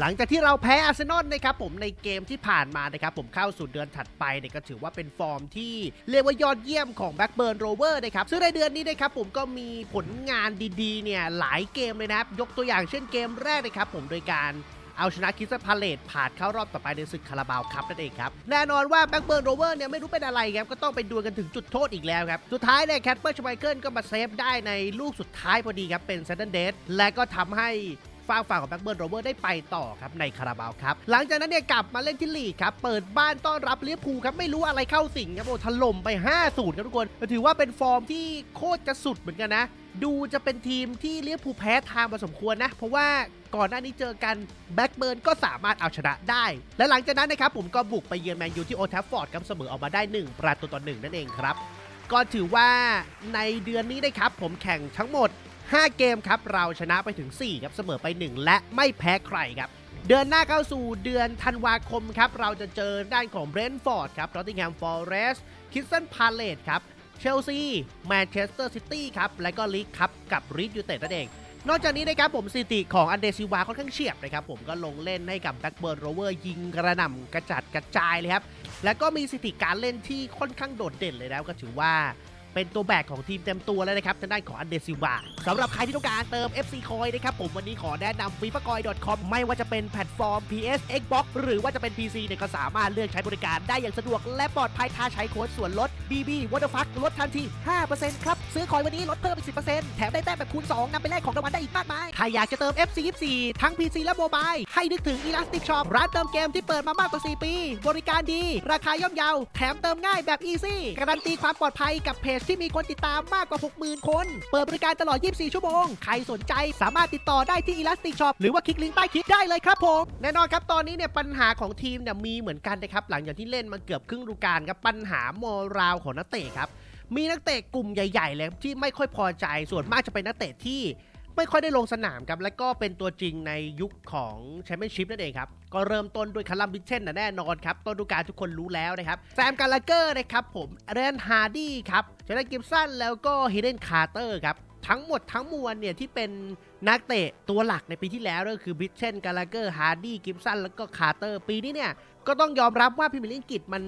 หลังจากที่เราแพ้อาร์เซนอลนะครับผมในเกมที่ผ่านมานะครับผมเข้าสู่เดือนถัดไปเนี่ยก็ถือว่าเป็นฟอร์มที่เรียกว่ายอดเยี่ยมของแบ็กเบิร์นโรเวอร์นะครับซึ่งในเดือนนี้นะครับผมก็มีผลงานดีๆเนี่ยหลายเกมเลยนะครับยกตัวอย่างเช่นเกมแรกนะครับผมโดยการเอาชนะคิสตันพาเลตผ่านเข้ารอบต่อไปในศึกคาราบาวครับนั่นเองครับ แน่นอนว่าแบ็กเบิร์นโรเวอร์เนี่ยไม่รู้เป็นอะไรครับ ก็ต้องไปดวลกันถึงจุดโทษอีกแล้วครับ สุดท้ายเนี่ยแคทเปอร์ชไมเคิลก็มาเซฟได้ในลูกสุดท้ายพอดีครับ เป็นเซนเดนเดสและก็ทำให้ ฝั่งฝั่งของแบ็กเบิร์นโรเวอร์ได้ไปต่อครับในคาราบาวครับ หลังจากนั้นเนี่ยกลับมาเล่นที่ลีกครับ เปิดบ้านต้อนรับเลี้ยพูครับ ไม่รู้อะไรเข้าสิงครับโอ้ถล่มไป5 0ครับทุกคนถือว่าเป็นฟอร์มที่โคตรจะสุดเหมือนกันนะ ดูจะเป็นทีมที่เลี้ยพูแพ้ทางพอสมควรนะ เพราะว่าก่อนหน้านี้เจอกันแบ็กเบิร์นก็สามารถเอาชนะได้ และหลังจากนั้นนะครับผมก็บุกไปเยือนแมนยูที่โอทัฟฟอร์ดครับเสมอออกมาได้ 1 ประตูต่อหนึ่งนั่นเองครับก็ถือว่าในเดือนนี้นะครับผมแข่งทั้งหมด 5 เกมครับ เราชนะไปถึง 4 ครับ เสมอไป 1 และไม่แพ้ใครครับ เดือนหน้าเข้าสู่เดือนธันวาคมครับ เราจะเจอด้านของเบรนท์ฟอร์ดครับนอตติงแฮมฟอร์เรสต์คิสตันพาเลตครับเชลซีแมนเชสเตอร์ซิตี้ครับ และก็ลีกครับ กับรีดยูเต็ดนั่นเอง นอกจากนี้นะครับผมสถิติของอันเดซิวาค่อนข้างเฉียบนะครับ ผมก็ลงเล่นให้กับแบ็กเบิร์นโรเวอร์ยิงกระหน่ำกระจัดกระจายเลยครับ และก็มีสถิติการเล่นที่ค่อนข้างโดดเด่นเลยนะก็ถือว่า เป็นตัวแบกของทีมเต็มตัวแล้วนะครับทางด้านของอันเดซิวาสำหรับใครที่ต้องการเติม FC Coin นะครับผมวันนี้ขอแนะนำ f i f a c o i n c o m ไม่ว่าจะเป็นแพลตฟอร์ม PS Xbox หรือว่าจะเป็น PC เนี่ยก็สามารถเลือกใช้บริการได้อย่างสะดวก และปลอดภัยถ้าใช้โค้ดส่วนลด BB w a t e r f u c k ลดทันที 5%ครับ ซื้อคอยวันนี้ลดเพิ่มอีก 10%แถมได้แต้มแบบคูณ 2นำไปแลกของรางวัลได้อีกมากมาย ถ้าอยากจะเติม FC 24ทั้ง PC และโมบายให้นึกถึง Elastic Shop ร้านเติมเกมที่เปิดมามากกว่า 4 ปี บริการดี ราคาย่อมเยา แถมเติมง่ายแบบ Easy การันตีความปลอดภัยกับเพจที่มีคนติดตามมากกว่า 60,000 คน เปิดบริการตลอด 24 ชั่วโมง ใครสนใจสามารถติดต่อได้ที่ Elastic Shop หรือว่าคลิกลิงก์ใต้คลิปได้เลยครับผม แน่นอนครับตอนนี้เนี่ยปัญหาของทีมเนี่ยมีเหมือนกันนะครับหลังจากที่เล่นมาเกือบครึ่งฤดูกาลครับปัญหาโมราลของนักเตะครับมีนักเตะกลุ่มใหญ่ ๆ เลยที่ไม่ค่อยพอใจส่วนมากจะเป็นนักเตะที่ ไม่ค่อยได้ลงสนามครับ และก็เป็นตัวจริงในยุคของแชมเปี้ยนชิพนั่นเองครับ ก็เริ่มต้นด้วยคารัมบิชเช่นนะแน่นอนครับ ต้นฤดูกาลทุกคนรู้แล้วนะครับ แซมการ์ลาเกอร์นะครับผมเรนฮาร์ดี้ครับเจนกิฟสันแล้วก็ฮิเดนคาร์เตอร์ครับทั้งหมดทั้งมวลเนี่ยที่เป็นนักเตะตัวหลักในปีที่แล้วก็คือบิชเช่นการ์ลาเกอร์ฮาร์ดี้กิฟสันแล้วก็คาร์เตอร์ปีนี้เนี่ยก็ต้องยอมรับว่าพรีเมียร์ลีกอังกฤษมัน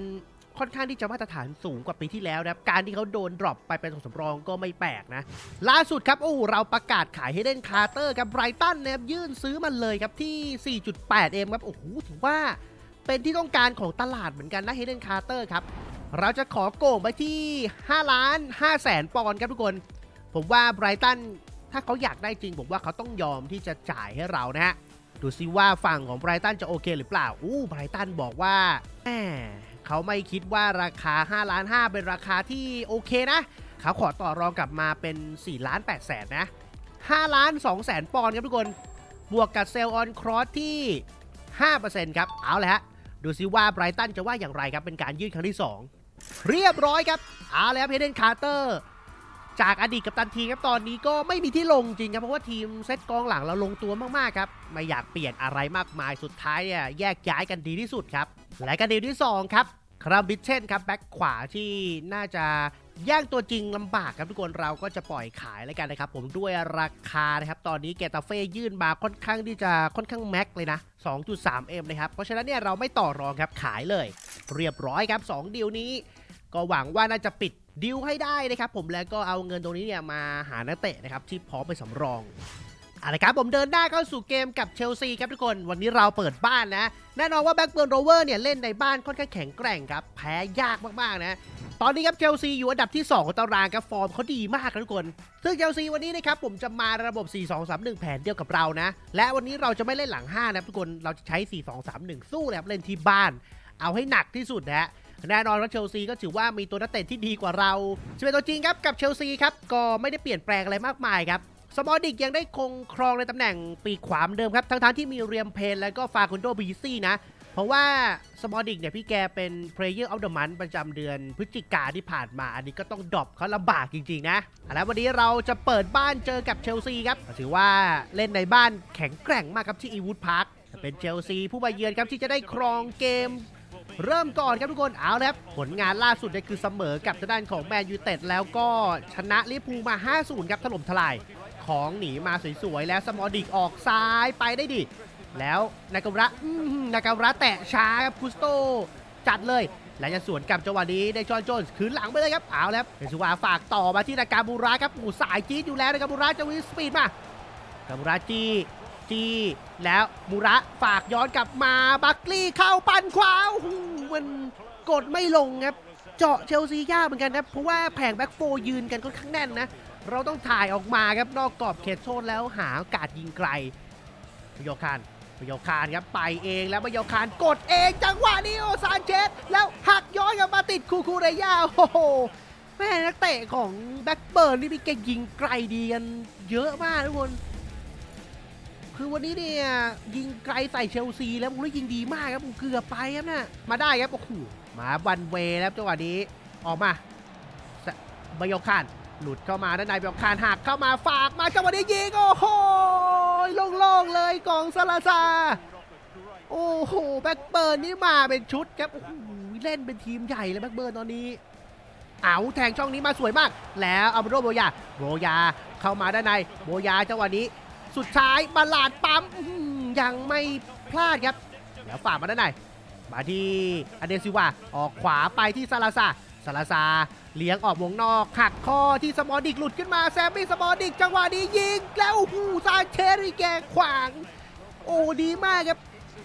ค่อนข้างที่จะมาตรฐานสูงกว่าปีที่แล้วนะครับการที่เขาโดนดรอปไปเป็นตัวสำรองก็ไม่แปลกนะล่าสุดครับโอ้เราประกาศขายให้เล่นคาร์เตอร์กับไบรตันนะครับยื่นซื้อมันเลยครับที่ 4.8เอ็มครับโอ้โหถือว่าเป็นที่ต้องการของตลาดเหมือนกันนะเฮเดนคาร์เตอร์ครับเราจะขอโก่งไปที่5ล้าน5แสนปอนด์ครับทุกคน ผมว่าไบรตันถ้าเขาอยากได้จริง ผมว่าเขาต้องยอมที่จะจ่ายให้เรานะฮะดูซิว่าฝั่งของไบรตันจะโอเคหรือเปล่าอู้ไบรตันบอกว่าแหม เขาไม่คิดว่าราคา5ล้าน5เป็นราคาที่โอเคนะ เขาขอต่อรองกลับมาเป็น4ล้าน8แสนนะ5ล้าน2แสนปอนด์ครับทุกคน บวกกับเซลล์ออนครอสที่ 5%ครับ เอาเลยฮะ ดูซิว่าไบรตันจะว่าอย่างไรครับ เป็นการยื่นครั้งที่ 2 เรียบร้อยครับ เอาละครับเฮเดนคาร์เตอร์ จากอดีตกัปตันทีครับตอนนี้ก็ไม่มีที่ลงจริงครับเพราะว่าทีมเซตกองหลังเราลงตัวมากๆครับไม่อยากเปลี่ยนอะไรมากมายสุดท้ายเนี่ยแยกย้ายกันดีที่สุดครับและกันดีที่2ครับคราบิชเช่นครับแบ็คขวาที่น่าจะแย่งตัวจริงลำบากครับทุกคนเราก็จะปล่อยขายแล้วกันนะครับผมด้วยราคานะครับตอนนี้เกตาเฟ่ยื่นมาค่อนข้างที่จะค่อนข้างแม็กเลยนะ 2.3M นะครับเพราะฉะนั้นเนี่ยเราไม่ต่อรองครับขายเลย เรียบร้อยครับ 2 ดีลนี้ ก็หวังว่าน่าจะปิด ดิวให้ได้นะครับผมแล้วก็เอาเงินตรงนี้เนี่ยมาหานักเตะนะครับที่พร้อมไปสำรองอาละครับผมเดินหน้าเข้าสู่เกมกับเชลซีครับทุกคน วันนี้เราเปิดบ้านนะ แน่นอนว่าแบ็กเบิร์นโรเวอร์เนี่ยเล่นในบ้านค่อนข้างแข็งแกร่งครับ แพ้ยากมากๆนะ ตอนนี้ครับเชลซีอยู่อันดับที่ 2 ของตารางครับฟอร์มเขาดีมากครับทุกคน ซึ่งเชลซีวันนี้นะครับผมจะมาระบบ 4-2-3-1 แผนเดียวกับเรานะ และวันนี้เราจะไม่เล่นหลัง5นะทุกคนเราจะใช้ 4-2-3-1 สู้นะครับเล่นที่บ้าน เอาให้หนักที่สุดนะ แน่นอนว่าเชลซีก็ถือว่ามีตัวนักเตะที่ดีกว่าเราสเปนตัวจริงครับกับเชลซีครับก็ไม่ได้เปลี่ยนแปลงอะไรมากมายครับสมอลดิกยังได้คงครองในตำแหน่งปีกขวามเดิมครับ ทั้งๆที่มีเรียมเพนแล้วก็ฟาคุนโดบีซี่นะ เพราะว่าสมอลดิกเนี่ยพี่แกเป็น Player of the Month ประจำเดือนพฤศจิกาที่ผ่านมา อันนี้ก็ต้องดรอปเขาลำบากจริงๆนะแล้ววันนี้เราจะเปิดบ้านเจอกับเชลซีครับ ถือว่าเล่นในบ้านแข็งแกร่งมากครับที่อีวูดพาร์คเป็นเชลซีผู้มาเยือนครับที่จะได้ครองเกม เริ่มก่อนครับทุกคนเอาละครับผลงานล่าสุดเนี่ยคือเสมอกับทางด้านของแมนยูเต็ดแล้วก็ชนะลิเวอร์พูลมา 5-0 ครับถล่มทลาย ของหนีมาสวยๆแล้วสมอดิกออกซ้ายไปได้ดิแล้วนาการะนาการะแตะช้าครับคุสโตจัดเลยและจะสวนกลับจังหวะนี้ได้จอนโจนส์ขืนหลังไปเลยครับเอาแล้วเดซูวาฝากต่อมาที่นากามูระครับโอ้สายจี๊ดอยู่แล้วนากามูระจะวิ่งสปีดมากามูระจี จีแล้วมูระฝากย้อนกลับมาบักลี่เข้าปั่นขวามันกดไม่ลงครับ เจาะเชลซียากเหมือนกันนะเพราะว่าแผงแบ็กโฟยืนกันค่อนข้างแน่นนะ เราต้องถ่ายออกมาครับนอกกรอบเขตโทษแล้วหาโอกาสยิงไกลพโยคานพโยคานครับไปเองแล้วพโยคานกดเองจังหวะนี้โอซานเชสแล้วหักย้อนกลับมาติดคูคูเรย่าโอ้โหแม่นักเตะของแบ็กเบิร์นนี่มีเก่งยิงไกลดีกันเยอะมากทุกคน คือวันนี้เนี่ยยิงไกลใส่เชลซีแล้วมุ้ยิงดีมากครับเกือบไปครับนะมาได้ครับโอ้โหมาวันเวแล้วจังหวะนี้ออกมาบโยคานหลุดเข้ามาด้านในแบบคานหักเข้ามาฝากมาจังหวะนี้ยิงโอ้โหโล่งๆเลยกองซาลาซาโอ้โหแบ็กเบิร์นนี่มาเป็นชุดครับโอ้โหเล่นเป็นทีมใหญ่เลยแบ็กเบิร์นตอนนี้เอาแทงช่องนี้มาสวยมาก แล้วอัลโรโบยาโบยาเข้ามาด้านในโบยาจังหวะนี้ สุดท้ายบาลาดปั๊มยังไม่พลาดครับ แล้วฝ่ามาด้านในมาที่อเดนซิวาออกขวาไปที่ซาลาซาซาลาซาเลี้ยงออกวงนอกหักคอที่สมอดิกหลุดขึ้นมาแซมมี่สมอดิกจังหวะนี้ยิงแล้วอ้โหูซานเชรีแกขวาง โอ้ดีมากครับ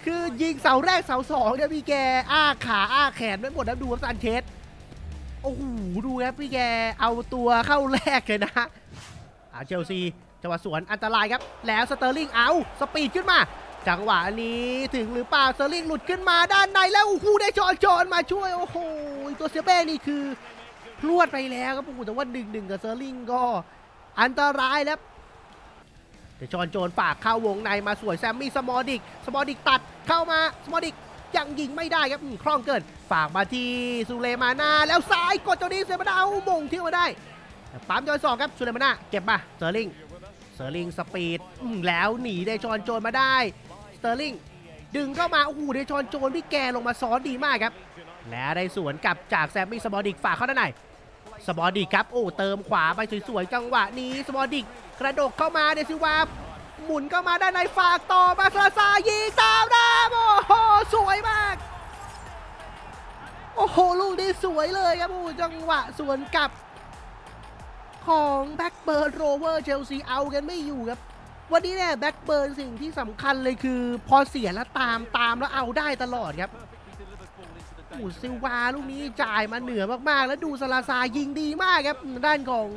คือยิงเสาแรกเสาสองเนี่ยพี่แกอ้าขาอ้าแขนไว้หมดแล้วดูครับซานเชสโอ้โหดูครับพี่แกเอาตัวเข้าแรกเลยนะอ่าเชลซี จังหวะสวนอันตรายครับ แล้วสเตอร์ลิงเอาสปีดขึ้นมา จังหวะนี้ถึงหรือเปล่าสเตอร์ลิงหลุดขึ้นมาด้านในแล้วโอ้โหได้จอนจอนมาช่วยโอ้โหตัวเสียเป้นี่คือพรวดไปแล้วครับโอ้โหแต่ว่าดึงดึงกับสเซอร์ลิงก็อันตรายแล้วแต่จอนโจนฝากเข้าวงในมาสวยแซมมี่สมอดิกสมอดิกตัดเข้ามาสมอดิกยังยิงไม่ได้ครับอืมคล่องเกินฝากมาที่สุเลมานาแล้วซ้ายกดตัวนี้เซมาดาวมงที่มาได้ปั๊มจอยสองครับสุเลมานาเก็บมาเซอร์ลิง เซอร์ลิงสปีดแล้วหนีได้จอนโจนมาได้สเตอร์ลิงดึงเข้ามาโอ้โหได้จอนโจนพี่แกลงมาซ้อนดีมากครับ และได้สวนกลับจากแซมมี่สมอดิกฝากเข้าด้านในสมอดิกครับโอ้เติมขวาไปสวยๆจังหวะนี้สมอดิกกระโดกเข้ามาเดซิวาหมุนเข้ามาด้านในฝากต่อมาซาซายิงตามน้ำโอ้โหสวยมาก โอ้โหลูกนี้สวยเลยครับโอ้จังหวะสวนกลับ ของแบ็กเบิร์นโรเวอร์เชลซีเอากันไม่อยู่ครับ วันนี้เนี่ยแบ็กเบิร์นสิ่งที่สำคัญเลยคือ พอเสียแล้วตามตามแล้วเอาได้ตลอดครับอ้โหซิวาลูกนี้จ่ายมาเหนือมากๆ แล้วดูซาลาซายิงดีมากครับ ด้านของ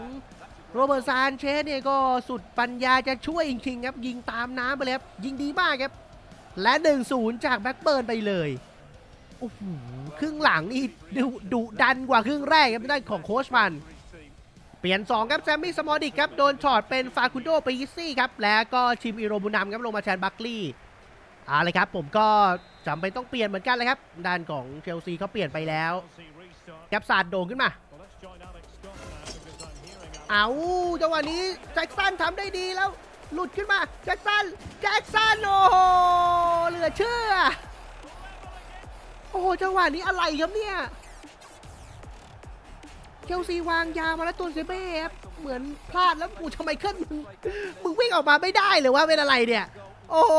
โรเบิร์ตซานเชสเนี่ยก็สุดปัญญาจะช่วยจริงๆครับ ยิงตามน้ำไปเลยครับ ยิงดีมากครับ และ 1-0 จากแบ็กเบิร์นไปเลยโอ้โหครึ่งหลังนี่ดุดุดันกว่าครึ่งแรกครับด้านของโค้ชมัน เปลี่ยน 2 ครับแซมมี่สมอดิกครับ โดนช็อตเป็นฟาคุนโดไปยิซี่ครับ แล้วก็ชิมอิโรบุนัมครับลงมาแทนบัคลี่อาเลยครับ ผมก็จำเป็นต้องเปลี่ยนเหมือนกันเลยครับ ด้านของเชลซีเขาเปลี่ยนไปแล้วแกปซาดโด่งขึ้นมา เอาจังหวะนี้แจ็คสันทำได้ดีแล้ว หลุดขึ้นมา แจ็คสัน แจ็คสัน โอ้โห เหลือเชื่อ โอ้โหจังหวะนี้อะไรครับเนี่ย เชลซีวางยามาแล้วตัวเซเบ้เหมือนพลาดแล้วกูทำไมเคลื่อนมึงมึงวิ่งออกมาไม่ได้เลยว่าเป็นอะไรเนี่ย โอ้โ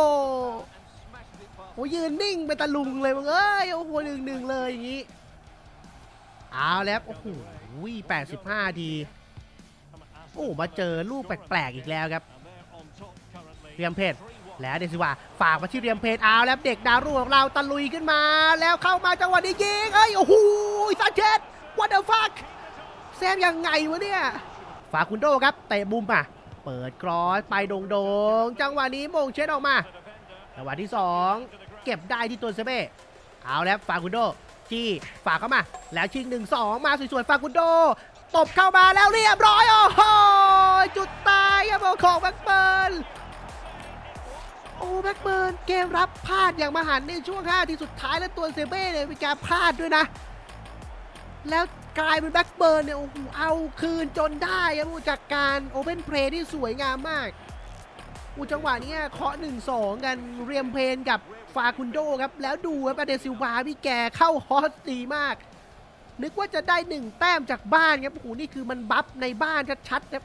หยืนนิ่งเป็นตะลุงเลยมึงเอ้ยโอ้โหหนึ่งหนึ่งเลยอย่างนี้เอาแล้วโอ้โหแปดสิบห้าทีโอ้มาเจอลูกแปลกๆอีกแล้วครับเรียมเพชรแล้วเดซิวาฝากมาที่เรียมเพชรเอาแล้วเด็กดาวรุ่งของเราตะลุยขึ้นมา แล้วเข้ามาจังหวะนี้ยิงเอ้ยโอ้โหซานเชส what the fuck แซมยังไงวะเนี่ย ฝากคุณโดครับเตะบุมมาเปิดกรอสไปโดงๆจังหวะนี้โมงเช็ดออกมาจังหวะที่ 2 เก็บได้ที่ตัวเซเบ้เอาแล้วฟากุนโดจี้ฝากเข้ามา แล้วชิง 1 2 มาสวยๆฟากุนโดตบเข้ามาแล้วเรียบร้อย โอ้โห จุดตายครับของแบ็กเบิร์นโอ้แบ็กเบิร์นเกมรับพลาดอย่างมหันในช่วง5ทีสุดท้ายแล้วตัวเซเบ้เนี่ยมีการพลาดด้วยนะ แล้ว กลายเป็นแบ็กเบิร์นเนี่ยโอ้โหเอาคืนจนได้ครับจากการโอเพนเพลย์ที่สวยงามมากอูจังหวะนี้เคาะหนึ่งสองกันเรียมเพนกับฟาคุนโดครับ แล้วดูครับอเดซิลวาพี่แกเข้าฮอสดีมาก นึกว่าจะได้หนึ่งแต้มจากบ้านครับโอ้โหนี่คือมันบัฟในบ้านชัดๆครับ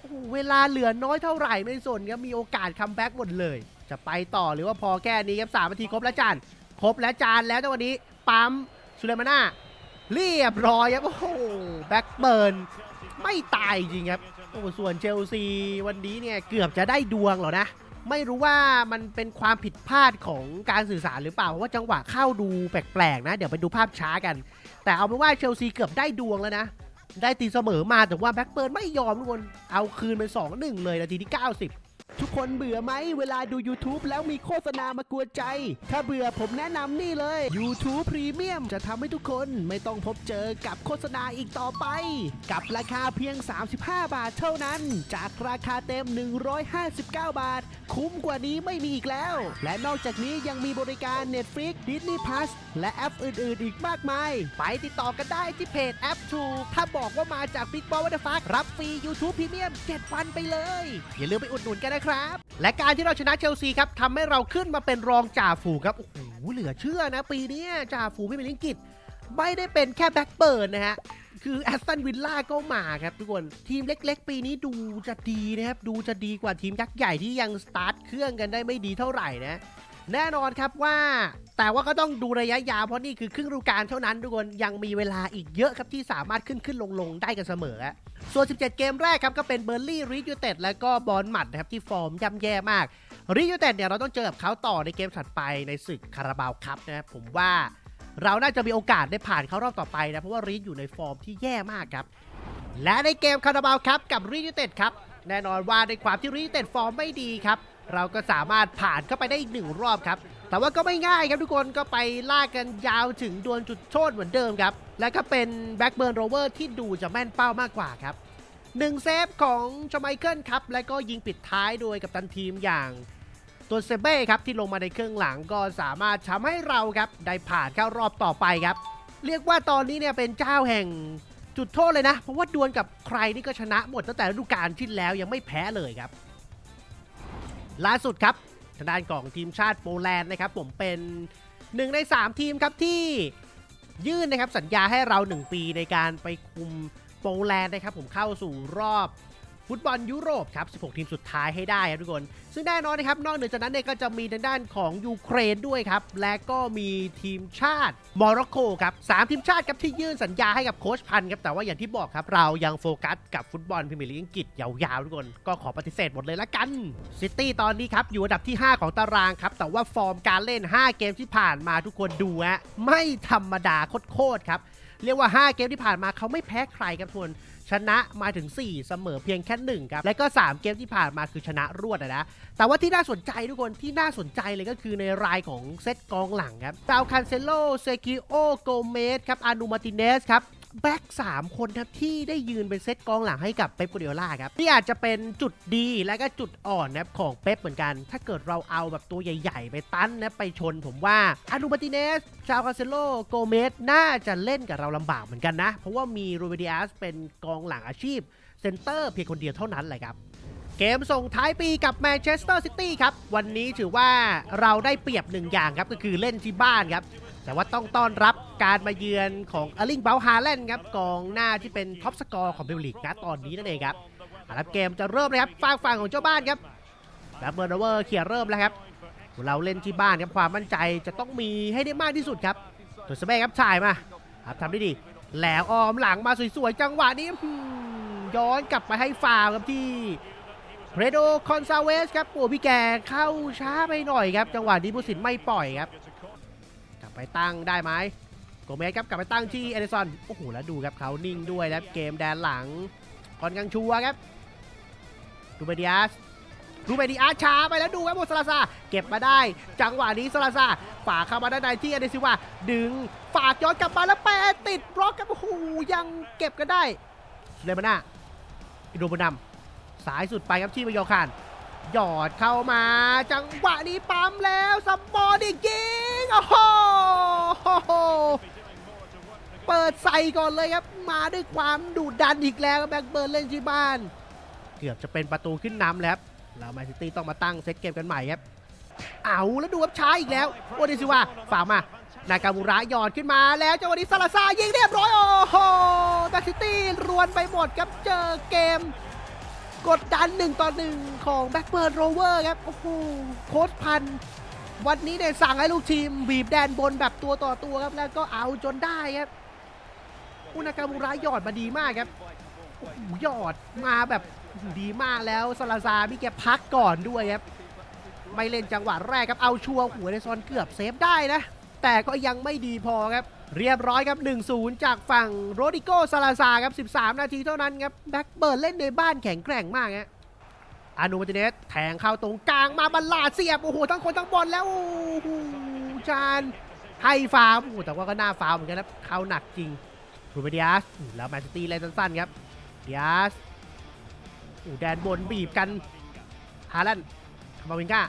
โอ้โหเวลาเหลือน้อยเท่าไหร่ไม่สนครับมีโอกาสคัมแบ็กหมดเลย จะไปต่อหรือว่าพอแค่นี้ครับสามนาทีครบแล้วจานครบแล้วจานแล้วจังหวะนี้ปั๊มสุเลมาน่า เรียบร้อยครับโอ้โหแบ็กเบิร์นไม่ตายจริงครับโอ้ส่วนเชลซีวันนี้เนี่ยเกือบจะได้ดวงแล้วนะ ไม่รู้ว่ามันเป็นความผิดพลาดของการสื่อสารหรือเปล่าเพราะว่าจังหวะเข้าดูแปลกๆนะ เดี๋ยวไปดูภาพช้ากัน แต่เอาเป็นว่าเชลซีเกือบได้ดวงแล้วนะ ได้ตีเสมอมาแต่ว่าแบ็กเบิร์นไม่ยอมทุกคนเอาคืนเป็น2-1เลยนาทีที่ 90 ทุกคนเบื่อไหมเวลาดู YouTube แล้วมีโฆษณามากวนใจ ถ้าเบื่อผมแนะนำนี่เลย YouTube Premium จะทำให้ทุกคนไม่ต้องพบเจอกับโฆษณาอีกต่อไป กับราคาเพียง 35 บาทเท่านั้น จากราคาเต็ม 159 บาท คุ้มกว่านี้ไม่มีอีกแล้ว และนอกจากนี้ยังมีบริการ Netflix Disney Plus และแอปอื่น ๆ อีกมากมาย ไปติดต่อกันได้ที่เพจแอป True ถ้าบอกว่ามาจาก Big Ball What the Fuck รับฟรี YouTube Premium 7 วันไปเลย อย่าลืมไปอุดหนุนกันนะครับ และการที่เราชนะเชลซีครับทำให้เราขึ้นมาเป็นรองจ่าฝูงครับโอ้โหเหลือเชื่อนะ ปีนี้จ่าฝูงไม่เป็นอังกฤษไม่ได้เป็นแค่แบ็กเบิร์นนะฮะคือแอสตันวิลล่าก็มาครับทุกคนทีมเล็กๆ ปีนี้ดูจะดีนะครับ ดูจะดีกว่าทีมยักษ์ใหญ่ที่ยังสตาร์ทเครื่องกันได้ไม่ดีเท่าไหร่นะ แน่นอนครับว่า แต่ว่าก็ต้องดูระยะยาวเพราะนี่คือครึ่งฤดูกาลเท่านั้นทุกคนยังมีเวลาอีกเยอะครับที่สามารถขึ้นขึ้นลงลงได้กันเสมอ ส่วน 17 เกมแรกครับก็เป็นเบอร์ลี่รียูเต็ดแล้วก็บอลหมัดนะครับที่ฟอร์มย่ำแย่มากรียูเต็ดเนี่ยเราต้องเจอกับเขาต่อในเกมถัดไปในศึกคาราบาวครับนะครับผมว่าเราน่าจะมีโอกาสได้ผ่านเข้ารอบต่อไปนะเพราะว่ารีดอยู่ในฟอร์มที่แย่มากครับ และในเกมคาราบาวครับกับรียูเต็ดครับแน่นอนว่าในความที่รียูเต็ดฟอร์มไม่ดีครับ เราก็สามารถผ่านเข้าไปได้อีกหนึ่งรอบครับ แต่ว่าก็ไม่ง่ายครับทุกคนก็ไปลากกันยาวถึงดวลจุดโทษเหมือนเดิมครับ และก็เป็นแบ็กเบิร์นโรเวอร์ที่ดูจะแม่นเป้ามากกว่าครับหนึ่งเซฟของชไมเคิลครับ และก็ยิงปิดท้ายโดยกับตันทีมอย่างตัวเซเบ้ครับที่ลงมาในเครึ่องหลังก็สามารถทำให้เราครับได้ผ่านเข้ารอบต่อไปครับ เรียกว่าตอนนี้เนี่ยเป็นเจ้าแห่งจุดโทษเลยนะ เพราะว่าดวลกับใครนี่ก็ชนะหมดตั้งแต่ฤดูกาลที่แล้วยังไม่แพ้เลยครับ ล่าสุดครับทางด้านของทีมชาติโปแลนด์นะครับ ผมเป็นหนึ่งใน 3 ทีมครับที่ยื่นนะครับสัญญาให้เรา 1 ปีในการไปคุมโปแลนด์นะครับ ผมเข้าสู่รอบ ฟุตบอลยุโรปครับ 16 ทีมสุดท้ายให้ได้ครับทุกคน ซึ่งแน่นอนนะครับ นอกเหนือจากนั้นเนี่ยก็จะมีทางด้านของยูเครนด้วยครับ และก็มีทีมชาติโมร็อกโกครับสามทีมชาติครับที่ยื่นสัญญาให้กับโค้ชพันธ์ครับ แต่ว่าอย่างที่บอกครับ เรายังโฟกัสกับฟุตบอลพรีเมียร์ลีกอังกฤษยาวๆทุกคน ก็ขอปฏิเสธหมดเลยละกันซิตี้ตอนนี้ครับอยู่อันดับที่ 5 ของตารางครับแต่ว่าฟอร์มการเล่น 5 เกมที่ผ่านมาทุกคนดูฮะไม่ธรรมดาโคตรๆครับเรียกว่า 5 เกมที่ผ่านมาเขาไม่แพ้ใครครับทุกคน ชนะมาถึง 4 เสมอเพียงแค่1ครับ และก็ 3 เกมที่ผ่านมาคือชนะรวดนะ แต่ว่าที่น่าสนใจทุกคนที่น่าสนใจเลยก็คือในรายของเซตกองหลังครับซาวคันเซโลเซกิโอโกเมสครับอานูมาติเนสครับ แบ็ก3คนครับที่ได้ยืนเป็นเซตกองหลังให้กับเป๊ปกัวเดียล่าครับนี่อาจจะเป็นจุดดีและก็จุดอ่อนนะครับของเป๊ปเหมือนกัน ถ้าเกิดเราเอาแบบตัวใหญ่ ๆ ไปตั้นนะไปชนผมว่าอานูมาติเนส ชาวคาเซโลโกเมสน่าจะเล่นกับเราลำบากเหมือนกันนะ เพราะว่ามีโรเบดิอัสเป็นกองหลังอาชีพเซนเตอร์เพียงคนเดียวเท่านั้นแหละครับเกมส่งท้ายปีกับแมนเชสเตอร์ซิตี้ครับ วันนี้ถือว่าเราได้เปรียบหนึ่งอย่างครับ ก็คือเล่นที่บ้านครับ แต่ว่าต้องต้อนรับการมาเยือนของอลิงเบลฮาแลนด์ครับกองหน้าที่เป็นท็อปสกอร์ของเบลลีกนะตอนนี้นั่นเองครับอารับเกมจะเริ่มเลยครับฝั่งฝั่งของเจ้าบ้านครับแบบเบอร์นเวอร์เขียเริ่มแล้วครับ เราเล่นที่บ้านครับความมั่นใจจะต้องมีให้ได้มากที่สุดครับตัวสเปครับถ่ายมาครับทำได้ดี แล้วออมหลังมาสวยๆจังหวะนี้ย้อนกลับไปให้ฟาวครับที่เรโดคอนซาเวสครับโอ้พี่แกเข้าช้าไปหน่อยครับ จังหวะนี้ผู้สินไม่ปล่อยครับ ไปตั้งได้ไหมโกเมสครับกลับไปตั้งที่เอเดซอนโอ้โหแล้วดูครับเขานิ่งด้วยแล้วเกมแดนหลังค่อนข้างชัวครับรูเบดิอาสรูเบดิอาสช้าไปแล้วดูครับโมซาลาซาเก็บมาได้ จังหวะนี้ซาลาซาฝากเข้ามาด้านในที่อเดซิวาดึงฝากย้อนกลับมาแล้วแปะติดบล็อกครับโอ้โหยังเก็บกันได้สุเลมาน่าอินโดบุนัมสายสุดไปครับที่มายอคาน หยอดเข้ามา จังหวะนี้ปั๊มแล้วสมอร์ดิยิงโอ้โหเปิดใส่ก่อนเลยครับ มาด้วยความดุดันอีกแล้วครับแบ็กเบิร์นเล่นที่บ้าน เกือบจะเป็นประตูขึ้นนำแล้วครับแล้วมนซิตี้ต้องมาตั้งเซตเกมกันใหม่ครับ เอาแล้วดูครับช้าอีกแล้ว โอเดซิวาฝากมานากามูระหยอดขึ้นมาแล้วจังหวะนี้ซาลาซายิงเรียบร้อย โอ้โหแมนซิตี้รวนไปหมดครับเจอเกม กดดันหนึ่งต่อหนึ่งของแบ็กเบิร์นโรเวอร์ครับ โอ้โหโค้ชพันธ์วันนี้เนี่ยสั่งให้ลูกทีม บีบแดนบนแบบตัวต่อตัวครับ แล้วก็เอาจนได้ครับ อุนากามูระหยอดมาดีมากครับโอ้โหหยอดมาแบบดีมากแล้วซาลาซาพี่แกพักก่อนด้วยครับ ไม่เล่นจังหวะแรกครับ เอาชัวร์หัวในซอนเกือบเซฟได้นะ แต่ก็ยังไม่ดีพอครับ เรียบร้อยครับ 1-0 จากฝั่งโรดิโกซาลาซาครับ 13 นาทีเท่านั้นครับ แบ็กเบิร์ดเล่นในบ้านแข็งแกร่งมากฮะอานูมาติเนสแทงเข้าตรงกลางมาบัลลาดเสียบ โอ้โห ทั้งคนทั้งบอลแล้ว โอ้โห จานให้ฟาวล์โอ้โห แต่ว่าก็น่าฟาวล์เหมือนกันนะเข้าหนักจริงรูเบดิอาสแล้วแมนซิตี้เล่นสั้นๆครับดิอาสโอ้แดนบนบีบกันฮาลันมาวินก้า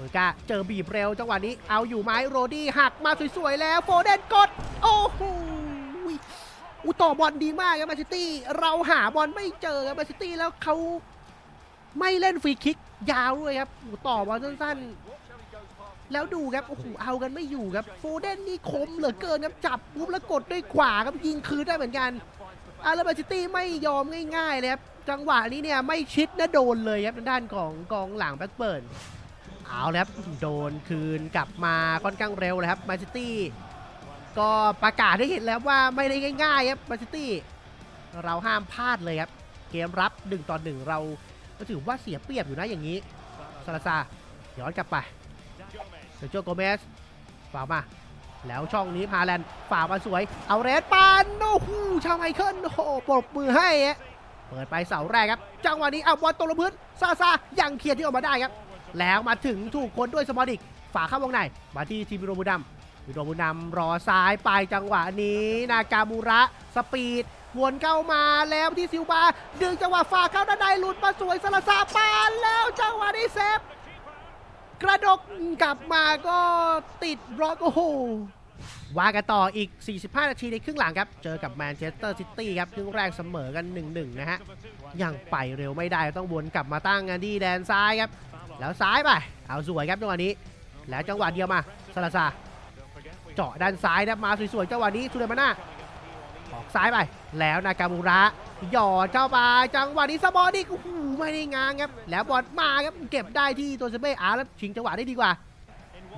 โอกาเจอบีบเร็วจังหวะนี้เอาอยู่ไหมโรดี้หักมาสวยๆแล้วโฟเดนกด โอ้โหอุต่อบอลดีมากครับแมนซิตี้เราหาบอลไม่เจอครับแมนซิตี้แล้วเขาไม่เล่นฟรีคิกยาวด้วยครับอูต่อบอลสั้นๆ แล้วดูครับโอ้โหเอากันไม่อยู่ครับโฟเดนนี่คมเหลือเกินครับจับปุ๊บแล้วกดด้วยขวาครับยิงคืนได้เหมือนกันอาร์แมนซิตี้ไม่ยอมง่ายๆเลยครับจังหวะนี้เนี่ยไม่ชิดนะโดนเลยครับด้านของกองหลังแบ็คเบิร์น เอาแล้วโดนคืนกลับมาค่อนข้างเร็วเลยครับมาซิตี้ก็ประกาศให้เห็นแล้วว่าไม่ได้ง่ายๆครับมาซิตี้เราห้ามพลาดเลยครับ เกมรับ1ต่อ1เราก็ถือว่าเสียเปรียบอยู่นะอย่างนี้ซาลาซาย้อนกลับไปเซอร์โจโกเมสฝ่ามา แล้วช่องนี้พาแลนด์ฝามาสวย เอาเรสปานโอ้โหชาวไมเคิลโอ้โหปรบมือให้ เปิดไปเสาแรกครับ จังหวะนี้เอาบอลตกลงพื้นซาซายังเคลียร์ที่ออกมาได้ครับ แล้วมาถึงถูกคนด้วยสมอดิกฝาเข้าวงในมาที่ทีมโรบุนัมวิโรบุนัมรอซ้ายไปจังหวะนี้นากามูระสปีดวนเข้ามาแล้วที่ซิลบาดึงจังหวะฝากเข้าด้านในหลุดมาสวยสลาซาปานแล้วจังหวะนี้เซฟกระดกกลับมาก็ติดบล็อกโอ้โหว่ากันต่ออีก 45 นาทีในครึ่งหลังครับ เจอกับแมนเชสเตอร์ซิตี้ครับ ครึ่งแรกเสมอกัน 1-1 นะฮะ ยังไปเร็วไม่ได้ต้องวนกลับมาตั้งกันที่แดนซ้ายครับ แล้วซ้ายไป เอาสวยครับจังหวะนี้ แล้วจังหวะเดียวมาซาลาซาเจาะด้านซ้ายนะมาสวยๆจังหวะนี้สุเลมาน่าออกซ้ายไป แล้วนากามูระหยอดเข้าไปจังหวะนี้สมอดิกโอ้โหไม่ได้งานครับแล้วบอลมาครับเก็บได้ที่ตัวเซเบ้อาร์แล้วชิงจังหวะได้ดีกว่า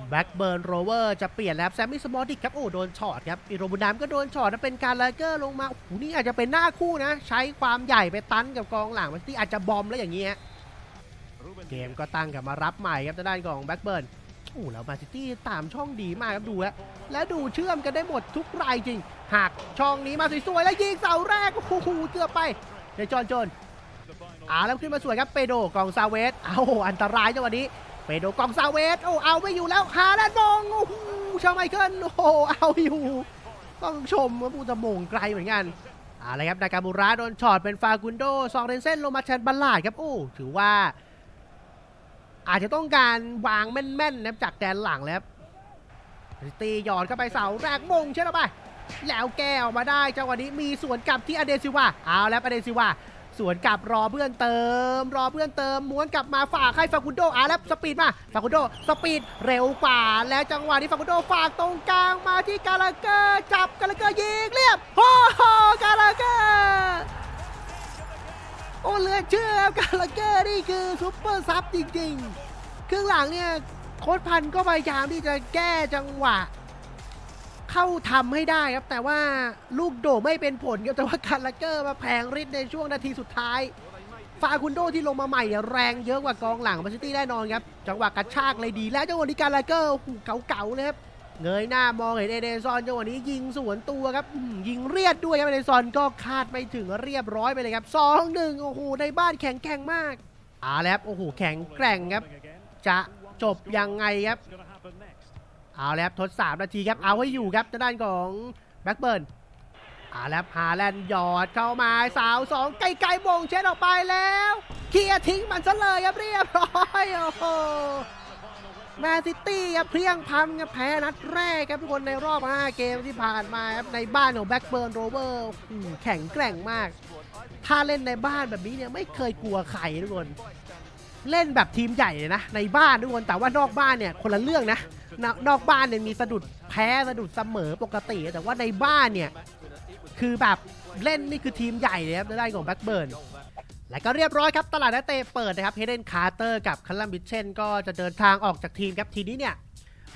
แบ็กเบิร์นโรเวอร์จะเปลี่ยนแล้วแซมมี่สมอดิกครับโอ้โดนช็อตครับอีโรบุนามก็โดนช็อตนะเป็นการไลเกอร์ลงมาโอ้โหนี่อาจจะเป็นหน้าคู่นะ ใช้ความใหญ่ไปตันกับกองหลังมันที่อาจจะบอมแล้วอย่างนี้ฮะ เกมก็ตั้งกลับมารับใหม่ครับทางด้านของแบ็กเบิร์นโอ้แล้วมาซิตี้ตามช่องดีมากครับดูฮะและดูเชื่อมกันได้หมดทุกรายจริงหักช่องนี้มาสวยๆแล้วยิงเสาแรกโอ้โหเกือบไปเดจอนโจนอ่าแล้วขึ้นมาสวยครับเปโดกองซาเวสเอาอันตรายจังหวะนี้เปโดกองซาเวสโอ้เอาไม่อยู่แล้วฮาแลนด์มงโอ้โหชาวไมเคิลโอ้โหเอาอยู่ ต้องชมว่าปูจะมงไกลเหมือนกันอาละครับนากามูระโดนช็อตเป็นฟากุนโดซองเรนเซนโลมาแทนบัลลาดครับโอ้ถือว่า อาจจะต้องการวางแม่นๆนะครับจากแดนหลังแล้วครับตีหยอดเข้าไปเสาแรกมงเช่นไปแล้วแก้ออกมาได้จังหวะนี้มีสวนกลับที่อเดซิวาเอาแล้วอเดซิวาสวนกลับรอเพื่อนเติม รอเพื่อนเติมม้วนกลับมาฝากให้ฟากุนโดอาแล้วสปีดมาฟากุนโดสปีดเร็วกว่า แล้วจังหวะนี้ฟากุนโดฝากตรงกลางมาที่กาลาเกอร์จับกาลาเกอร์ยิงเรียบโอ้โหกาลาเกอร์ โอ้เหลือเชื่อครับกาลาเกอร์นี่คือซุปเปอร์ซับจริงๆ ครึ่งหลังเนี่ยโค้ชพันธ์ก็พยายามที่จะแก้จังหวะ เข้าทำให้ได้ครับ แต่ว่าลูกโดไม่เป็นผลครับแต่ว่าคาราเกอร์มาแพงฤทธิ์ในช่วงนาทีสุดท้าย ฟาคุนโดที่ลงมาใหม่เนี่ยแรงเยอะกว่ากองหลังมาซิตี้แน่นอนครับ จังหวะกระชากเลยดี แล้วจังหวะนี้คาราเกอร์โอ้โหเก่าๆเลยครับ เงยหน้ามองเห็นเอเดซอนจังหวะนี้ยิงสวนตัวครับยิงเรียดด้วยครับเอเดซอนก็คาดไม่ถึงเรียบร้อยไปเลยครับสองหนึ่งโอ้โหในบ้านแข็งแกร่งมากเอ่าแล้วครับโอ้โหแข็งแกร่งครับ จะจบยังไงครับเอาแล้วครับทดสามนาทีครับเอาให้อยู่ครับทางด้านของแบ็กเบิร์นเอาแล้วฮาแลนด์หยอดเข้ามาสาวสองไกลๆมงเช็ดออกไปแล้ว เคลียร์ทิ้งมันซะเลยครับเรียบร้อยโอ้โห แมนซิตี้ครับเพียงพันครับแพ้นัดแรกครับทุกคนในรอบ 5 เกมที่ผ่านมาครับในบ้านของแบ็กเบิร์นโรเวอร์แข็งแกร่งมาก ถ้าเล่นในบ้านแบบนี้เนี่ยไม่เคยกลัวใครทุกคนเล่นแบบทีมใหญ่เลยนะ ในบ้านทุกคนแต่ว่านอกบ้านเนี่ยคนละเรื่องนะนนอกบ้านเนี่ยมีสะดุดแพ้สะดุดเสมอปกติ แต่ว่าในบ้านเนี่ยคือแบบเล่นนี่คือทีมใหญ่เลยครับในด้านของแบ็กเบิร์น และก็เรียบร้อยครับ ตลาดนักเตะเปิดนะครับเฮเดนคาร์เตอร์กับคัลลัมบิชเชนก็จะเดินทางออกจากทีมครับทีนี้เนี่ย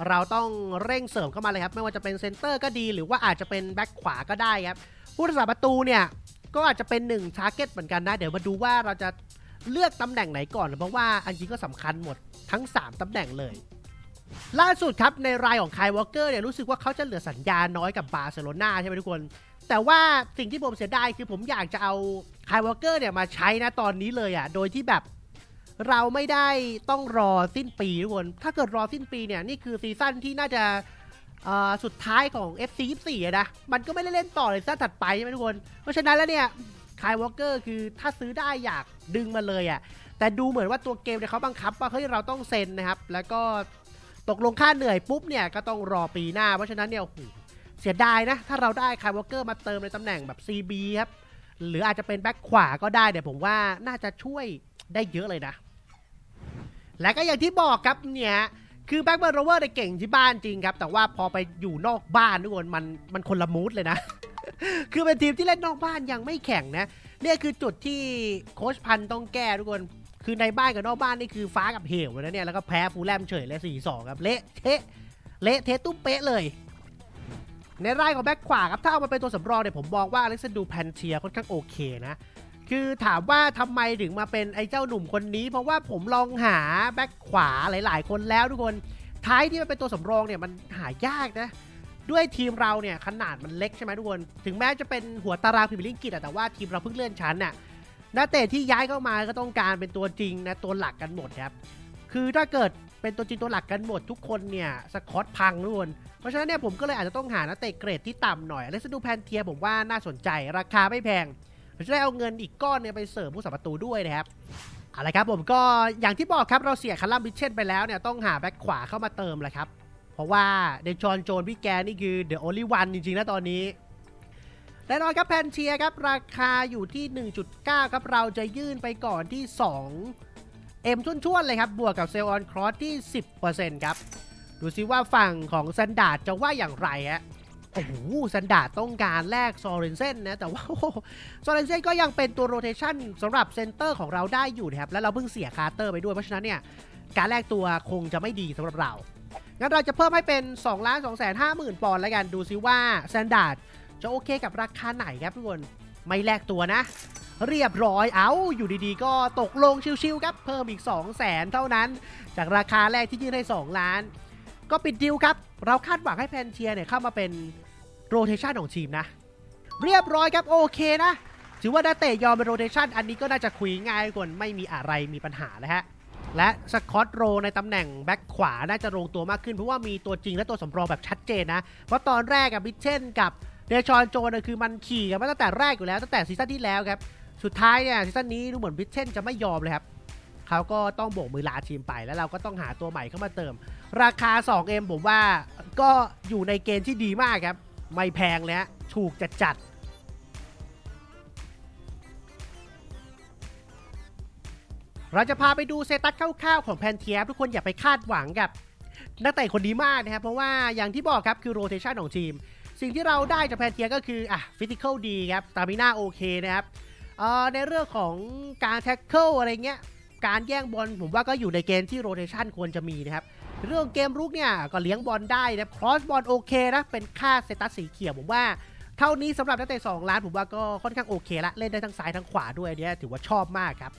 เราต้องเร่งเสริมเข้ามาเลยครับ ไม่ว่าจะเป็นเซนเตอร์ก็ดี หรือว่าอาจจะเป็นแบ็คขวาก็ได้ครับผู้รักษาประตูเนี่ยก็อาจจะเป็นหนึ่งทาร์เก็ตเหมือนกันนะ เดี๋ยวมาดูว่าเราจะเลือกตำแหน่งไหนก่อน เพราะว่าอันจริงก็สำคัญหมดทั้ง 3ตำแหน่งเลย ล่าสุดครับในรายของคายวอลเกอร์เนี่ยรู้สึกว่าเขาจะเหลือสัญญาน้อยกับบาร์เซโลนาใช่ไหมทุกคน แต่ว่าสิ่งที่ผมเสียดายคือผมอยากจะเอาคายวอลเกอร์เนี่ยมาใช้นะตอนนี้เลยอะ่ะ โดยที่แบบเราไม่ได้ต้องรอสิ้นปีทุกคน ถ้าเกิดรอสิ้นปีเนี่ย นี่คือซีซั่นที่น่าจะสุดท้ายของ FC 24อะนะ มันก็ไม่ได้เล่นต่อเลยซีซั่นถัดไปใช่ไหมทุกคน เพราะฉะนั้นแล้วเนี่ยคายวอลเกอร์คือถ้าซื้อได้อยากดึงมาเลยอะ่ะ แต่ดูเหมือนว่าตัวเกมเนี่ยเขาบังคับว่าเฮ้ยเราต้องเซ็นนะครับ แล้วก็ตกลงค่าเหนื่อยปุ๊บเนี่ยก็ต้องรอปีหน้า เพราะฉะนั้นเนี่ยโอ้โห เสียดายนะ ถ้าเราได้คายวอเกอร์มาเติมในตำแหน่งแบบ CB ครับ หรืออาจจะเป็นแบ็คขวาก็ได้เนี่ยผมว่าน่าจะช่วยได้เยอะเลยนะ และก็อย่างที่บอกครับเนี่ยคือแบ็กเบิร์โรเวอร์เนี่ยเก่งที่บ้านจริงครับ แต่ว่าพอไปอยู่นอกบ้านทุกคนมันมันคนละมูดเลยนะ คือเป็นทีมที่เล่นนอกบ้านยังไม่แข่งนะเนี่ยคือจุดที่โค้ชพันต้องแก้ทุกคนคือในบ้านกับนอกบ้านนี่คือฟ้ากับเหวเลยนะเนี่ยแล้วก็แพ้ฟูลแลมเฉยเลย4 2ครับเละเทะเละเทะตุ้มเป๊ะเลย ในรายของแบ็คขวาครับถ้าเอามาเป็นตัวสำรองเนี่ยผมมองว่าอเล็กซานดูแพนเทียค่อนข้างโอเคนะ คือถามว่าทำไมถึงมาเป็นไอ้เจ้าหนุ่มคนนี้ เพราะว่าผมลองหาแบ็คขวาหลาย ๆ คนแล้วทุกคนท้ายที่มันเป็นตัวสำรองเนี่ยมันหายากนะด้วยทีมเราเนี่ยขนาดมันเล็กใช่ไหมทุกคน ถึงแม้จะเป็นหัวตารางพรีเมียร์ลีกอังกฤษอะแต่ว่าทีมเราเพิ่งเลื่อนชั้นน่ะนักเตะที่ย้ายเข้ามาก็ต้องการเป็นตัวจริงนะตัวหลักกันหมดครับคือถ้าเกิด เป็นตัวจริงตัวหลักกันหมดทุกคนเนี่ยสกอตพังทุกคนเพราะฉะนั้นเนี่ยผมก็เลยอาจจะต้องหานักเตะเกรดที่ต่ำหน่อยเลสดูแพนเทียผมว่าน่าสนใจราคาไม่แพงผมจะได้เอาเงินอีกก้อนเนี่ยไปเสริมผู้สัมประตูด้วยนะครับเอาละครับผมก็อย่างที่บอกครับเราเสียคารัมบิชเช่นไปแล้วเนี่ยต้องหาแบ็คขวาเข้ามาเติมแหละครับ เพราะว่าเดชอนโจนพี่แกนี่คือ the only one จริงๆนะตอนนี้แน่นอนครับแพนเชียครับราคาอยู่ที่ 1.9 ครับเราจะยื่นไปก่อนที่ 2 เอ็มชุ่วนๆเลยครับ บวกกับเซลล์ออนครอสที่ 10%ครับ ดูซิว่าฝั่งของซันดาดจะว่าอย่างไรฮะโอ้โหซันดาดต้องการแลกซอเรนเซนนะ แต่ว่าซอเรนเซนก็ยังเป็นตัวโรเทชันสำหรับเซนเตอร์ของเราได้อยู่นะครับ และเราเพิ่งเสียคาร์เตอร์ไปด้วย เพราะฉะนั้นเนี่ย การแลกตัวคงจะไม่ดีสำหรับเรา งั้นเราจะเพิ่มให้เป็น2ล้าน2 5 0 0 0 0 ปอนด์แล้วกัน ดูซิว่าแซนดาดจะโอเคกับราคาไหนครับทุกคน ไม่แลกตัวนะ เรียบร้อยเอาอยู่ดีๆ ก็ตกลงชิวๆครับ เพิ่มอีก 2 0 0 0 0 0เท่านั้น จากราคาแรกที่ยื่นให้ 2 ล้าน ก็ปิดดีลครับ เราคาดหวังให้แพนเทียเนี่ยเข้ามาเป็นโรเทชันของทีมนะ เรียบร้อยครับโอเคนะถือว่าดาเตะยอมเป็นโรเทชันอันนี้ก็น่าจะคุยง่ายกว่าไม่มีอะไรมีปัญหาแล้วฮะและสกอตโรในตำแหน่งแบ็คขวาน่าจะลงตัวมากขึ้นเพราะว่ามีตัวจริงและตัวสำรองแบบชัดเจนนะ เพราะตอนแรกกับบิชเช่นกับ เดชอนโจนยคือมันขี่กันมาตั้งแต่แรกอยู่แล้วตั้งแต่ซีซั่นที่แล้วครับ สุดท้ายเนี่ยซีซั่นนี้ดูเหมือนบิชเช่นจะไม่ยอมเลยครับเขาก็ต้องโบกมือลาทีมไปแล้วเราก็ต้องหาตัวใหม่เข้ามาเติม ราคา 2M ผมว่าก็อยู่ในเกณฑ์ที่ดีมากครับ ไม่แพงเลยฮะถูกจัดจัดเราจะพาไปดูเซตัสคร่าวๆของแพนเทียทุกคนอย่าไปคาดหวังกับ นักเตะคนนี้มากนะครับ เพราะว่าอย่างที่บอกครับคือโรเ t ชันของทีม สิ่งที่เราได้จากแพนเทียก็คืออะฟิสิก a l ดีครับตามิน่าโอเคนะครับในเรื่องของการแท็กเกิลอะไรเงี้ยการแย่งบอลผมว่าก็อยู่ในเกณฑ์ที่โรเ t ชันควรจะมีนะครับ เรื่องเกมรุกเนี่ยก็เลี้ยงบอลได้นะครอสบอลโอเคนะเป็นค่าเซตัสสีเขียวผมว่าเท่านี้สำหรับนักเตะ2ล้านผมว่าก็ค่อนข้างโอเคละเล่นได้ทั้งซ้ายทั้งขวาด้วยเนี้ยถือว่าชอบมากครับ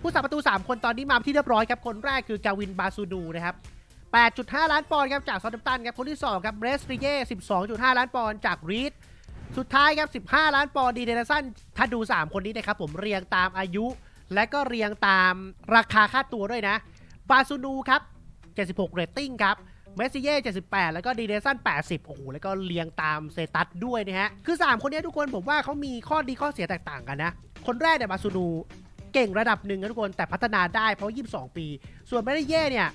ผู้สาประตู 3 คนตอนนี้มาที่เรียบร้อยครับ คนแรกคือกาวินบาซูดูนะครับ 8.5 ล้านปอนด์ครับจากซอลดัมตันครับคนที่2ครับเบรสริเย่12.5 ล้านปอนด์จากรีดสุดท้ายครับ 15 ล้านปอนด์ดีเดนสันถ้าดู 3 คนนี้นะครับผมเรียงตามอายุ และก็เรียงตามราคาค่าตัวด้วยนะบาซูดูครับ 76 เรตติ้งครับเมสซี่เย่78 แล้วก็ดีเดซัน80 โอ้โห แล้วก็เรียงตามเซตัสด้วยนะฮะ คือ 3 คนนี้ทุกคนผมว่าเขามีข้อดีข้อเสียแตกต่างกันนะ คนแรกเนี่ยบาซูนูเก่งระดับหนึ่งนะทุกคน แต่พัฒนาได้เพราะ 22 ปี ส่วนเมสซี่เย่เนี่ย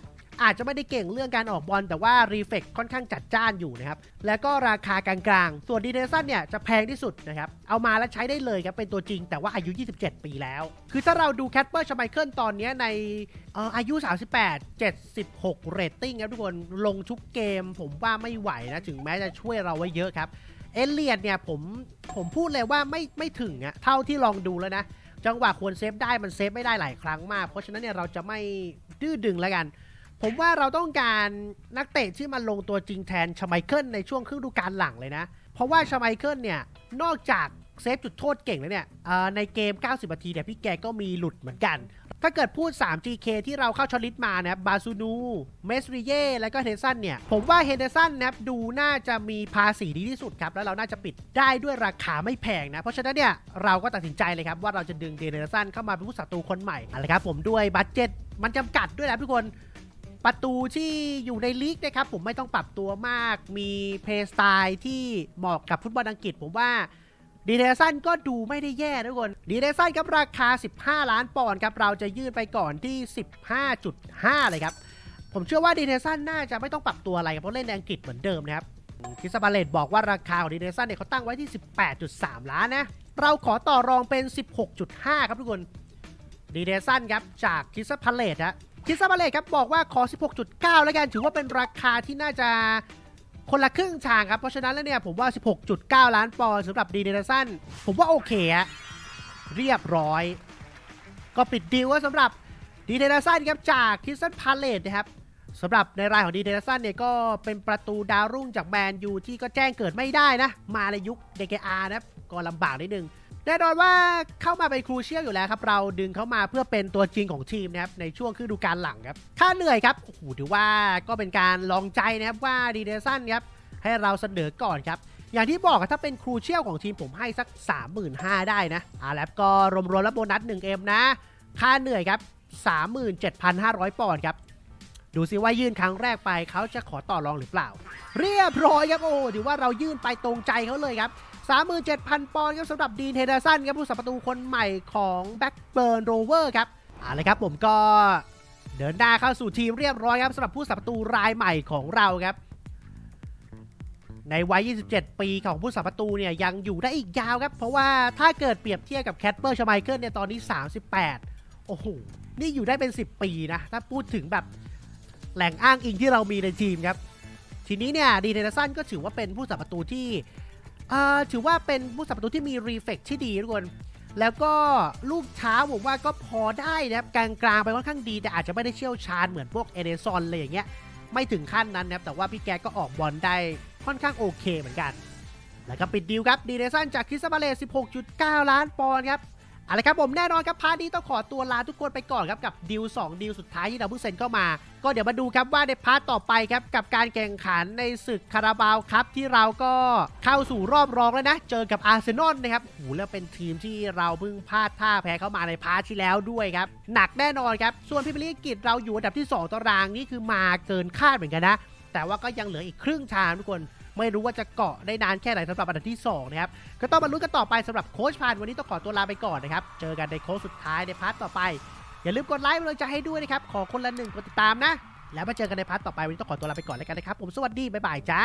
อาจจะไม่ได้เก่งเรื่องการออกบอลแต่ว่ารีเฟกค่อนข้างจัดจ้านอยู่นะครับ แล้วก็ราคากลางๆ ส่วนดีเดซันเนี่ยจะแพงที่สุดนะครับ เอามาแล้วใช้ได้เลยครับ เป็นตัวจริงแต่ว่าอายุ 27 ปีแล้ว คือถ้าเราดูแคทเปอร์ชไมเคิลตอนนี้ในออายุ 38 76 เรตติ้งครับทุกคน ลงทุกเกมผมว่าไม่ไหวนะ ถึงแม้จะช่วยเราไว้เยอะครับ เอเลียดเนี่ยผมผมพูดเลยว่าไม่ไม่ถึงอะเท่าที่ลองดูแล้วนะ จังหวะควรเซฟได้มันเซฟไม่ได้หลายครั้งมาก เพราะฉะนั้นเนี่ยเราจะไม่ดื้อดึงแล้วกัน ผมว่าเราต้องการนักเตะที่มาลงตัวจริงแทนชไมเคิลในช่วงครึ่งฤดูกาลหลังเลยนะ เพราะว่าชไมเคิลเนี่ย นอกจากเซฟจุดโทษเก่งแล้วเนี่ยในเกม 90 นาทีเนี่ยพี่แกก็มีหลุดเหมือนกัน ถ้าเกิดพูด 3GK ที่เราเข้าชอลิตมานะบาซูนู เมสริเย่ แล้วก็เฮนเดอร์สันเนี่ย ผมว่าเฮนเดอร์สันนะดูน่าจะมีภาษีดีที่สุดครับ แล้วเราน่าจะปิดได้ด้วยราคาไม่แพงนะ เพราะฉะนั้นเนี่ย เราก็ตัดสินใจเลยครับว่าเราจะดึงเฮนเดอร์สันเข้ามาเป็นผู้ศัตรูคนใหม่อะไรครับผมด้วยบัตเจ็ตมันจำกัดด้วยนะทุกคน ประตูที่อยู่ในลีกนะครับผมไม่ต้องปรับตัวมาก มีเพลย์สไตล์ที่เหมาะกับฟุตบอลอังกฤษ ผมว่าดีเทสันก็ดูไม่ได้แย่นะทุกคนดีเทสันครับราคา 15 ล้านปอนด์ครับเราจะยื่นไปก่อนที่ 15.5 เลยครับ ผมเชื่อว่าดีเทสันน่าจะไม่ต้องปรับตัวอะไรเพราะเล่นในอังกฤษเหมือนเดิมนะครับคริสบาเลตบอกว่าราคาของดีเทสันเนี่ยเขาตั้งไว้ที่ 18.3 ล้านนะ เราขอต่อรองเป็น 16.5 ครับทุกคนดีเทสันครับจากคริสพาเลตฮะ คิดซาบาเลตครับบอกว่าขอ 16.9 แล้วกันถือว่าเป็นราคาที่น่าจะคนละครึ่งทางครับ เพราะฉะนั้นแล้วเนี่ยผมว่า 16.9 ล้านปอนด์สำหรับดีเนสันผมว่าโอเคอะเรียบร้อย ก็ปิดดีลว่าสำหรับดีเนสันครับจากคิสซันพาเลตนะครับสำหรับในรายของดีเนสันเนี่ยก็เป็นประตูดาวรุ่งจากแมนยูที่ก็แจ้งเกิดไม่ได้นะ มาในยุค DKR นะครับ ก็ลำบากนิดนึง แน่นอนว่าเข้ามาเป็นครูเชี่ยลอยู่แล้วครับ เราดึงเขามาเพื่อเป็นตัวจริงของทีมนะครับในช่วงครึ่งฤดูกาลหลังครับค่าเหนื่อยครับโอ้โหถือว่าก็เป็นการลองใจนะครับว่าดีเดซันครับให้เราเสนอก่อนครับอย่างที่บอกถ้าเป็นครูเชี่ยลของทีมผมให้สัก 35,000 ได้นะอาแล้วก็รวมๆแล้วโบนัส 1M นะ ค่าเหนื่อยครับ 37,500 ปอนด์ครับ ดูซิว่ายื่นครั้งแรกไปเขาจะขอต่อรองหรือเปล่า เรียบร้อยครับ โอ้ถือว่าเรายื่นไปตรงใจเขาเลยครับ 37,000 ปอนด์ครับสำหรับดีนเฮเดอร์สันครับผู้สัมประตูคนใหม่ของแบ็กเบิร์นโรเวอร์ครับเอาละครับผมก็เดินหน้าเข้าสู่ทีมเรียบร้อยครับสำหรับผู้สัมประตูรายใหม่ของเราครับ ในวัย 27 ปีของผู้สัมประตูเนี่ยยังอยู่ได้อีกยาวครับ เพราะว่าถ้าเกิดเปรียบเทียบกับแคทเปอร์ชไมเคิลเนี่ยตอนนี้ 38 โอ้โห นี่อยู่ได้เป็น 10 ปีนะ ถ้าพูดถึงแบบแหล่งอ้างอิงที่เรามีในทีมครับ ทีนี้เนี่ยดีเทนสันก็ถือว่าเป็นผู้สัมประตูที่ ถือว่าเป็นผู้สับประตูที่มีรีเฟกที่ดีทุกคนแล้วก็ลูกเท้าผมว่าก็พอได้นะครับกลางๆไปค่อนข้างดี แต่อาจจะไม่ได้เชี่ยวชาญเหมือนพวกเอเดซอนเลยอย่างเงี้ยไม่ถึงขั้นนั้นนะครับแต่ว่าพี่แกก็ออกบอลได้ค่อนข้างโอเคเหมือนกัน แล้วก็ปิดดีลครับดีเดซันจากคริสบาเลส16.9 ล้านปอนด์ครับ อาละครับผมแน่นอนครับพาร์ทนี้ต้องขอตัวลาทุกคนไปก่อนครับกับดีล2ดีลสุดท้ายที่เราเพิ่งเซ็นเข้ามา ก็เดี๋ยวมาดูครับว่าในพาร์ทต่อไปครับกับการแข่งขันในศึกคาราบาวครับที่เราก็เข้าสู่รอบรองแล้วนะ เจอกับอาร์เซนอลนะครับโหแล้วเป็นทีมที่เราเพิ่งพลาดท่าแพ้เข้ามาในพาร์ทที่แล้วด้วยครับหนักแน่นอนครับส่วนพิมลีกอังกฤษเราอยู่อันดับที่ 2ตารางนี่คือมาเกินคาดเหมือนกันนะแต่ว่าก็ยังเหลืออีกครึ่งทางทุกคน ไม่รู้ว่าจะเกาะได้นานแค่ไหนสำหรับอันดับที่2นะครับก็ต้องมาลุ้นกันต่อไปสำหรับโค้ชพานวันนี้ต้องขอตัวลาไปก่อนนะครับเจอกันในโค้ชสุดท้ายในพาร์ทต่อไป อย่าลืมกดไลค์เป็นกำลังใจให้ด้วยนะครับขอคนละหนึ่งกดติดตามนะ แล้วมาเจอกันในพาร์ทต่อไปวันนี้ต้องขอตัวลาไปก่อนแล้วกันนะครับผมสวัสดีบ๊ายบายจ้า